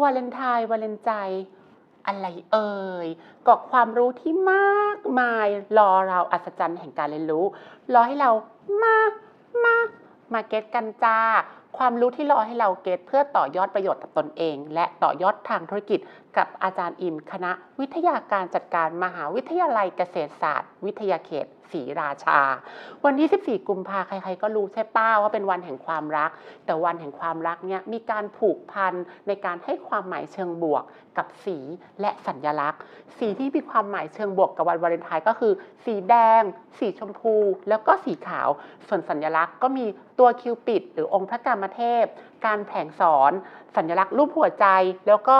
วาเลนไทน์วาเลนใจ อะไรเอ่ยก็ความรู้ที่มากมายรอเราอัศจรรย์แห่งการเรียนรู้ รอให้เรามามามาเก็ตกันจ้า ความรู้ที่รอให้เราเก็ตเพื่อต่อยอดประโยชน์กับตนเอง และต่อยอดทางธุรกิจ กับอาจารย์อิมคณะวิทยาการจัดการมหาวิทยาลัยเกษตรศาสตร์ วิทยาเขตศรีราชา วันที่ 14 กุมภาใคร ๆ ก็รู้ใช่ป้าว่าเป็นวันแห่งความรัก แต่วันแห่งความรักเนี่ยมีการผูกพันในการให้ความหมายเชิงบวกกับสีและสัญลักษณ์ สีที่มีความหมายเชิงบวกกับวันวาเลนไทน์ก็คือ สีแดง สีชมพู แล้วก็สีขาว ส่วนสัญลักษณ์ก็มีตัวคิวปิด หรือองค์พระกามเทพ การแผงสอน สัญลักษณ์รูปหัวใจแล้วก็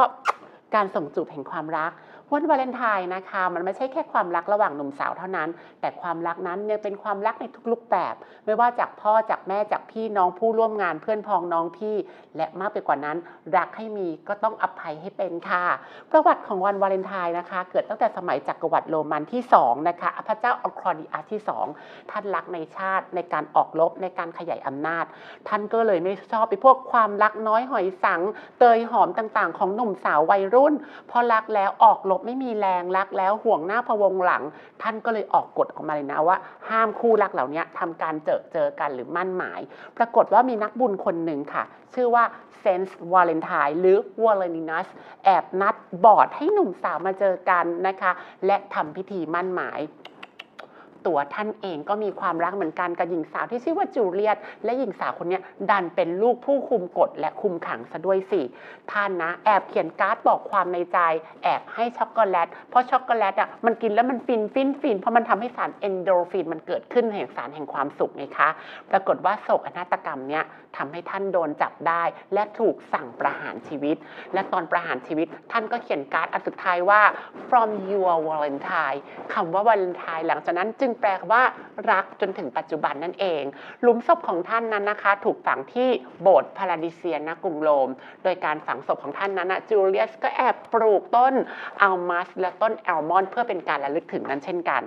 การส่งจูบแห่งความรัก วันวาเลนไทน์นะคะ มันไม่ใช่แค่ความรักระหว่างหนุ่มสาวเท่านั้น แต่ความรักนั้นยังเป็นความรักในทุกรูปแบบ ไม่ว่าจากพ่อจากแม่จากพี่น้องผู้ร่วมงานเพื่อนพ้องน้องพี่ และมากไปกว่านั้น รักให้มีก็ต้องอภัยให้เป็นค่ะ ประวัติของวันวาเลนไทน์นะคะ เกิดตั้งแต่สมัยจักรวรรดิโรมันที่2นะคะพระเจ้าออคลอดิอัสที่ 2 ท่านรักในชาติในการออกรบในการขยายอำนาจ ท่านก็เลยไม่ชอบไปพวกความรักน้อยหอยสัง เตยหอมต่างๆ ของหนุ่มสาววัยรุ่นพอรักแล้วออกรบไม่มีแรงรักแล้วห่วงหน้าพะวงหลัง ท่านก็เลยออกกฎออกมาเลยนะว่า ห้ามคู่รักเหล่านี้ทำการเจอเจอกันหรือมั่นหมาย ปรากฏว่ามีนักบุญคนหนึ่งค่ะ ชื่อว่าเซนส์วาเลนไทน์หรือวาเลนินัสแอบนัดบอดให้หนุ่มสาวมาเจอกันนะคะ และทำพิธีมั่นหมาย ตัวท่านเองก็มีความรักเหมือนกันกับหญิงสาวที่ชื่อว่าจูเลียตและหญิงสาวคนนี้ดันเป็นลูกผู้คุมกฎและคุมขังซะด้วยสิท่านนะแอบเขียนการ์ดบอกความในใจแอบให้ช็อกโกแลตเพราะช็อกโกแลตอะมันกินแล้วมันฟินฟินฟินเพราะมันทำให้สารเอนโดฟินมันเกิดขึ้นแห่งสารแห่งความสุขไงคะปรากฏว่าโศกนาฏกรรมเนี้ยทำให้ท่านโดนจับได้ และถูกสั่งประหารชีวิต และตอนประหารชีวิต ท่านก็เขียนการ์ดอันสุดท้ายว่า from your Valentine คำว่าวาเลนไทน์หลังจากนั้นจึงแปลว่ารักจนถึงปัจจุบันนั่นเอง หลุมศพของท่านนั้นนะคะ ถูกฝังที่โบสถ์พาราดิเซียนกรุงโรม โดยการฝังศพของท่านนั้นนะจูเลียสก็แอบปลูกต้นอัลมัสและต้นแอลมอน เพื่อเป็นการระลึกถึงนั้นเช่นกัน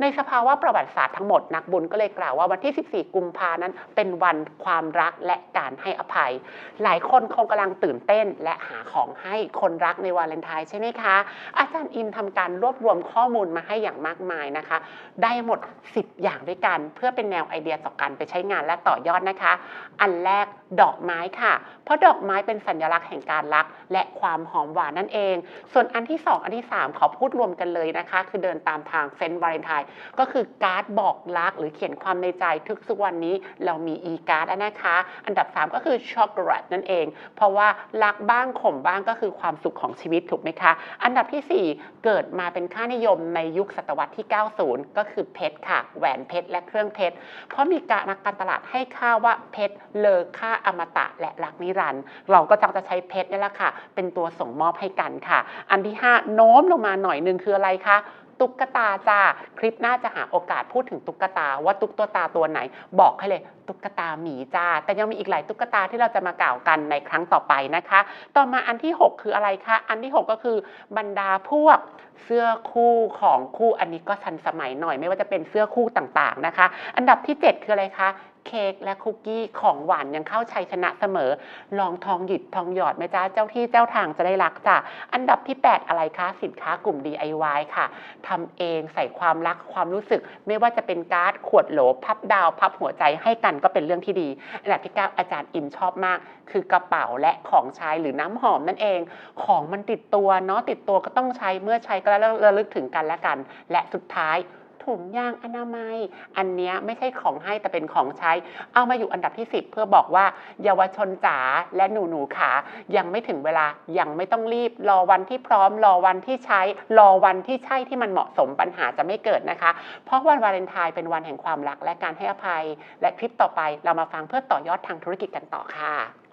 ในสภาวะประวัติศาสตร์ทั้งหมดนักบุญก็เลยกล่าวว่าวันที่ 14 กุมภานั้น เป็นวันความรักและการให้อภัย หลายคนคงกำลังตื่นเต้น และหาของให้คนรักในวาเลนไทน์ใช่ไหมคะ อาจารย์อินทำการรวบรวมข้อมูลมาให้อย่างมากมายนะคะ ได้หมด 10 อย่างด้วยกัน เพื่อเป็นแนวไอเดียต่อการไปใช้งานและต่อยอดนะคะ อันแรก ดอกไม้ค่ะ เพราะดอกไม้เป็นสัญลักษณ์แห่งการรัก และความหอมหวานนั่นเอง ส่วนอันที่ 2 อันที่ 3 ขอพูดรวมกันเลยนะคะ คือเดินตามทางเซนต์วาเลนไทน์ก็คือการ์ดบอกรัก หรือเขียนความในใจทุกสุวันนี้เรามีอีการ์ดนะคะ อันดับ 3 ก็คือช็อกโกแลตนั่นเอง เพราะว่ารักบ้างขมบ้างก็คือความสุขของชีวิตถูกไหมคะ อันดับทีสี่4 เกิดมาเป็นค่านิยมในยุคศตวรรษที่ 90 ก็คือเพชรค่ะ แหวนเพชรและเครื่องเพชร เพราะมีการนักการตลาดให้ค่าว่าเพชรเลอค่าอมตะและรักนิรันดร์เราก็จะใช้เพชรนี่แหละค่ะ เป็นตัวส่งมอบให้กันค่ะ อันที่ 5 โน้มลงมาหน่อยหนึ่งคืออะไรคะตุ๊กตาจ้า คลิปหน้าจะหาโอกาสพูดถึงตุ๊กตาว่าตุ๊กตาตัวไหน บอกให้เลยตุ๊กตาหมีจ้า แต่ยังมีอีกหลายตุ๊กตาที่เราจะมากล่าวกันในครั้งต่อไปนะคะ ต่อมาอันที่ 6 คืออะไรคะ อันที่ 6 ก็คือบรรดาพวกเสื้อคู่ของคู่อันนี้ก็ทันสมัยหน่อย ไม่ว่าจะเป็นเสื้อคู่ต่างๆนะคะ อันดับที่ 7 คืออะไรคะ เค้กและคุกกี้ของหวานยังเข้าชัยชนะเสมอ ลองทองหยิบทองหยอดไหมจ้าเจ้าที่เจ้าทางจะได้รักจ้ะอันดับที่ 8 อะไรคะ สินค้ากลุ่ม DIY ค่ะทำเองใส่ความรักความรู้สึก ไม่ว่าจะเป็นการ์ดขวดโหลพับดาวพับหัวใจให้กันก็เป็นเรื่องที่ดี อันดับที่ 9 อาจารย์อิมชอบมาก คือกระเป๋าและของใช้หรือน้ำหอมนั่นเอง ของมันติดตัวเนาะติดตัวก็ต้องใช้เมื่อใช้ก็แล้วระลึกถึงกันและกัน และสุดท้าย ถุงยางอนามัย อันเนี้ยไม่ใช่ของให้แต่เป็นของใช้ เอามาอยู่อันดับที่ 10 เพื่อบอกว่า เยาวชนจ๋าและหนูหนูๆขายังไม่ถึงเวลายังไม่ต้องรีบ รอวันที่พร้อม รอวันที่ใช้ รอวันที่ใช่ที่มันเหมาะสมปัญหาจะไม่เกิดนะคะ เพราะวันวาเลนไทน์เป็นวันแห่งความรักและการให้อภัย และคลิปต่อไปเรามาฟังเพื่อต่อยอดทางธุรกิจกันต่อค่ะ